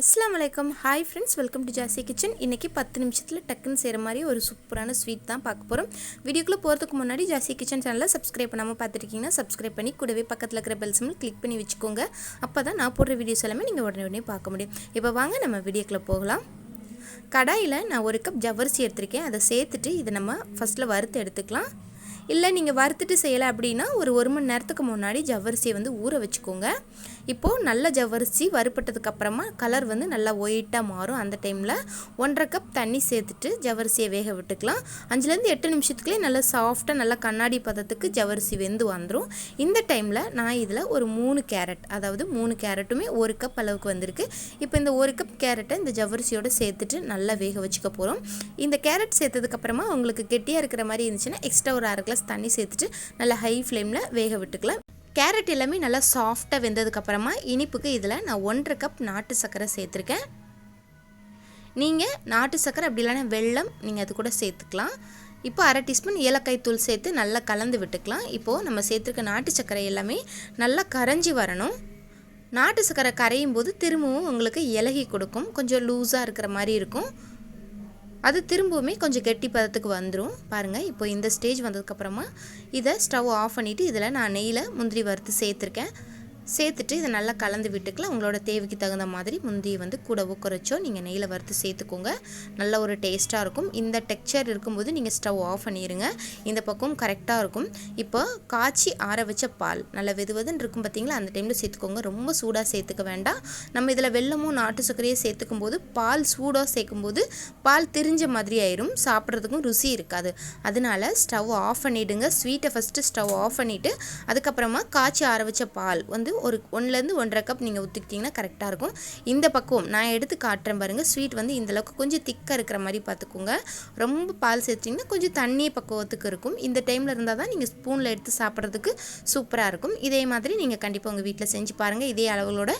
அஸ்லாம் வலைக்கம் hi friends welcome to Jasi kitchen இன்றைக்கி பத்து நிமிஷத்தில் டக்குன்னு செய்கிற மாதிரி ஒரு சூப்பரான ஸ்வீட் தான் பார்க்க போகிறோம் வீடியோக்குள்ளே போகிறதுக்கு முன்னாடி ஜாசி கிச்சன் சேனலில் சப்ஸ்கிரைப் பண்ணாமல் பார்த்துருக்கீங்கன்னா சப்ஸ்கிரைப் பண்ணி கூடவே பக்கத்தில் இருக்கிற பெல் சிம்மில் கிளிக் பண்ணி வச்சுக்கோங்க. அப்போ தான் நான் போடுற வீடியோஸ் எல்லாமே நீங்கள் உடனே உடனே பார்க்க முடியும். இப்போ வாங்க நம்ம வீடியோக்குள்ளே போகலாம். கடாயில் நான் ஒரு கப் ஜவ்வரிசி எடுத்திருக்கேன். அதை சேர்த்துட்டு இதை நம்ம ஃபஸ்ட்டில் வறுத்து எடுத்துக்கலாம். இல்லை நீங்கள் வறுத்துட்டு செய்யலை அப்படின்னா ஒரு ஒரு மணி நேரத்துக்கு முன்னாடி ஜவ்வரிசியை வந்து ஊற வச்சுக்கோங்க. இப்போது நல்ல ஜவ்வரிசி வறுப்பட்டதுக்கப்புறமா கலர் வந்து நல்லா ஒயிட்டாக மாறும். அந்த டைமில் ஒன்றரை கப் தண்ணி சேர்த்துட்டு ஜவ்வரிசியை வேக விட்டுக்கலாம். அஞ்சுலேருந்து எட்டு நிமிஷத்துக்குள்ளே நல்லா சாஃப்டாக நல்லா கண்ணாடி பதத்துக்கு ஜவ்வரிசி வெந்து வந்துடும் இந்த டைமில் நான் இதில் ஒரு மூணு கேரட் அதாவது மூணு கேரட்டுமே ஒரு கப் அளவுக்கு வந்திருக்கு. இப்போ இந்த ஒரு கப் கேரட்டை இந்த ஜவ்வரிசியோடு சேர்த்துட்டு நல்லா வேக வச்சுக்க போகிறோம் இந்த கேரட் சேர்த்ததுக்கப்புறமா உங்களுக்கு கெட்டியாக இருக்கிற மாதிரி இருந்துச்சுன்னா எக்ஸ்ட்ரா ஒரு அரை கிளாஸ் தண்ணி சேர்த்துட்டு நல்லா ஹை ஃப்ளேமில் வேக விட்டுக்கலாம். கேரட் எல்லாமே நல்லா சாஃப்டாக வெந்ததுக்கப்புறமா இனிப்புக்கு இதில் நான் ஒன்றரை கப் நாட்டு சர்க்கரை சேர்த்துருக்கேன். நீங்கள் நாட்டு சர்க்கரை அப்படி இல்லைன்னா வெள்ளம் நீங்கள் அது கூட சேர்த்துக்கலாம். இப்போ அரை டீஸ்பூன் ஏலக்காய் தூள் சேர்த்து நல்லா கலந்து விட்டுக்கலாம். இப்போது நம்ம சேர்த்துருக்க நாட்டு சர்க்கரை எல்லாமே நல்லா கரைஞ்சி வரணும். நாட்டு சர்க்கரை கரையும் போது திரும்பவும் உங்களுக்கு இலகி கொடுக்கும். கொஞ்சம் லூஸாக இருக்கிற மாதிரி இருக்கும். அது திரும்பவுமே கொஞ்சம் கெட்டி பதத்துக்கு வந்துடும் பாருங்கள் இப்போ இந்த ஸ்டேஜ் வந்ததுக்கப்புறமா இதை ஸ்டவ் ஆஃப் பண்ணிவிட்டு இதில் நான் நெய்யில் முந்திரி வறுத்து சேர்த்துருக்கேன். சேர்த்துட்டு இதை நல்லா கலந்து விட்டுக்கலாம். உங்களோட தேவைக்கு தகுந்த மாதிரி முந்தியை வந்து கூடவோ குறைச்சோ நீங்கள் நெய்யில் வறுத்து சேர்த்துக்கோங்க. நல்ல ஒரு டேஸ்ட்டாக இருக்கும். இந்த டெக்ஸ்சர் இருக்கும்போது நீங்கள் ஸ்டவ் ஆஃப் பண்ணிடுங்க இந்த பக்கம் கரெக்டாக இருக்கும். இப்போ காய்ச்சி ஆற வச்ச பால் நல்ல வெதுவதுன்னு இருக்கும் பார்த்தீங்களா அந்த டைமில் சேர்த்துக்கோங்க. ரொம்ப சூடாக சேர்த்துக்க வேண்டாம். நம்ம இதில் வெள்ளமும் நாட்டு சர்க்கரையும் சேர்த்துக்கும் போது பால் சூடாக சேர்க்கும்போது பால் திரிஞ்ச மாதிரி ஆயிரும். சாப்பிட்றதுக்கும் ருசி இருக்காது. அதனால ஸ்டவ் ஆஃப் பண்ணிவிடுங்க ஸ்வீட்டை ஃபஸ்ட்டு ஸ்டவ் ஆஃப் பண்ணிவிட்டு அதுக்கப்புறமா காய்ச்சி ஆற வச்ச பால் வந்து ஒரு ஒன்றுலேருந்து ஒன்றரை கப் நீங்கள் ஊற்றிக்கிட்டிங்கன்னா கரெக்டாக இருக்கும். இந்த பக்குவம் நான் எடுத்து காட்டுறேன் பாருங்கள் ஸ்வீட் வந்து இந்தளவுக்கு கொஞ்சம் திக்காக இருக்கிற மாதிரி பார்த்துக்கோங்க. ரொம்ப பால் சேர்த்திங்கன்னா கொஞ்சம் தண்ணி பக்குவத்துக்கு இருக்கும். இந்த டைமில் இருந்தால் தான் நீங்கள் ஸ்பூனில் எடுத்து சாப்பிட்றதுக்கு சூப்பராக இருக்கும். இதே மாதிரி நீங்கள் கண்டிப்பாக உங்கள் வீட்டில் செஞ்சு பாருங்கள் இதே அளவுகளோட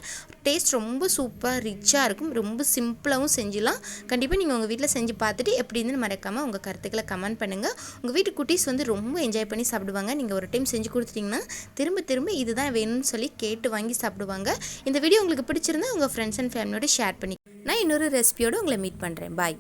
டேஸ்ட் ரொம்ப சூப்பராக ரிச்சாக இருக்கும். ரொம்ப சிம்பிளாகவும் செஞ்சிடலாம். கண்டிப்பாக நீங்கள் உங்கள் வீட்டில் செஞ்சு பார்த்துட்டு எப்படின்னு மறக்காமல் உங்கள் கருத்துக்களை கமெண்ட் பண்ணுங்கள் உங்கள் வீட்டு குட்டீஸ் வந்து ரொம்ப என்ஜாய் பண்ணி சாப்பிடுவாங்க. நீங்கள் ஒரு டைம் செஞ்சு கொடுத்துட்டிங்கன்னா திரும்ப திரும்ப இதுதான் வேணும்னு சொல்லி கே கேட்டு வாங்கி சாப்பிடுவாங்க. இந்த வீடியோ உங்களுக்கு பிடிச்சிருந்தா உங்கள் ஃப்ரெண்ட்ஸ் அண்ட் ஃபேமிலியோட ஷேர் பண்ணி நான் இன்னொரு ரெசிபியோடு உங்களை மீட் பண்ணுறேன் பாய்